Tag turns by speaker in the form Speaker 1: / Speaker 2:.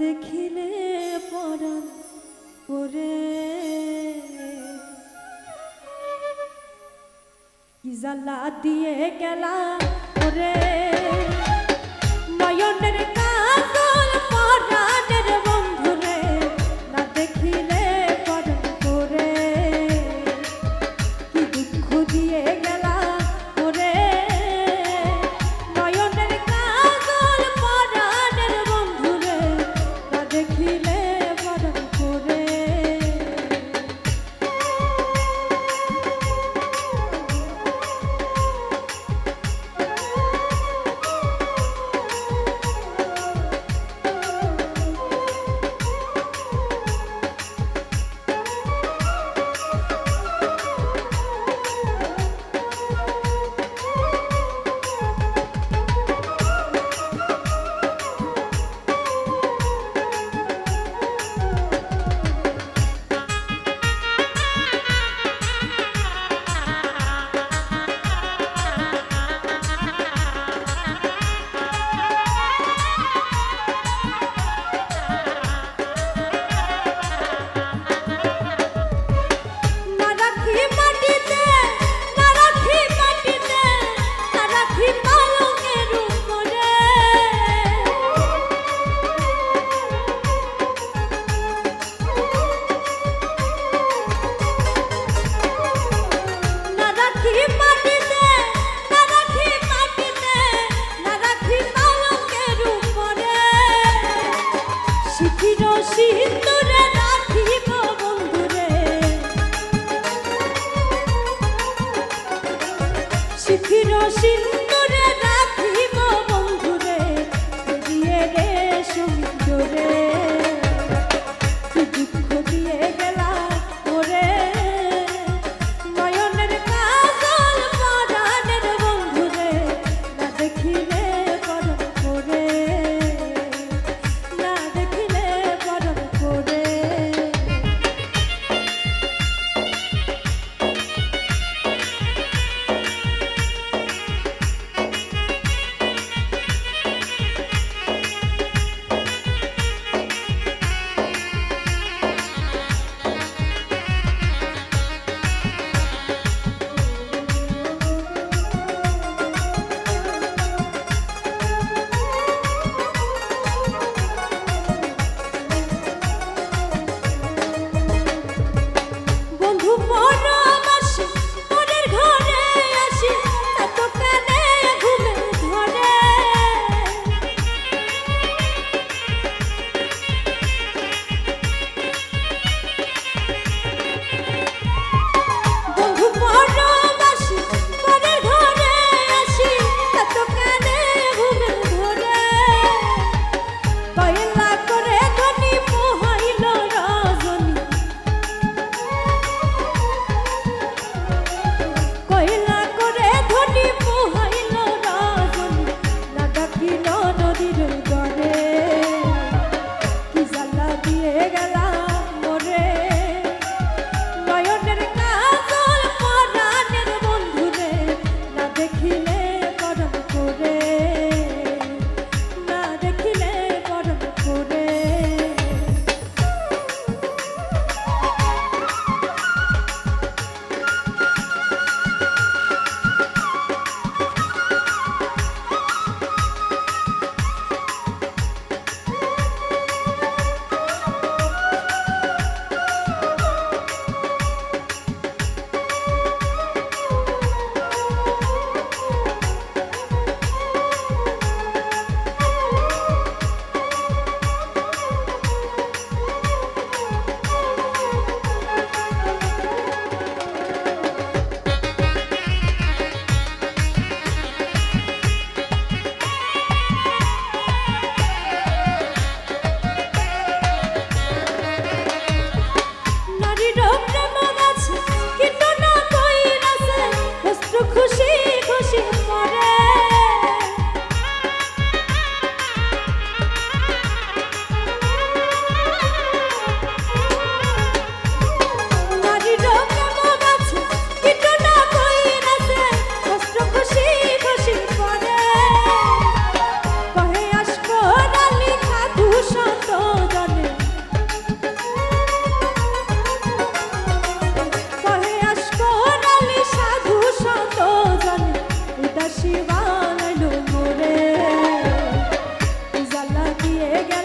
Speaker 1: দেখিলে পরাণ ওরে কি জ্বালা দিয়ে গেলা ওরে? নয়নের কাজল না দিয়ে শিখির রাখিব বন্ধুরে দিয়ে রে সুন্দরে। chega.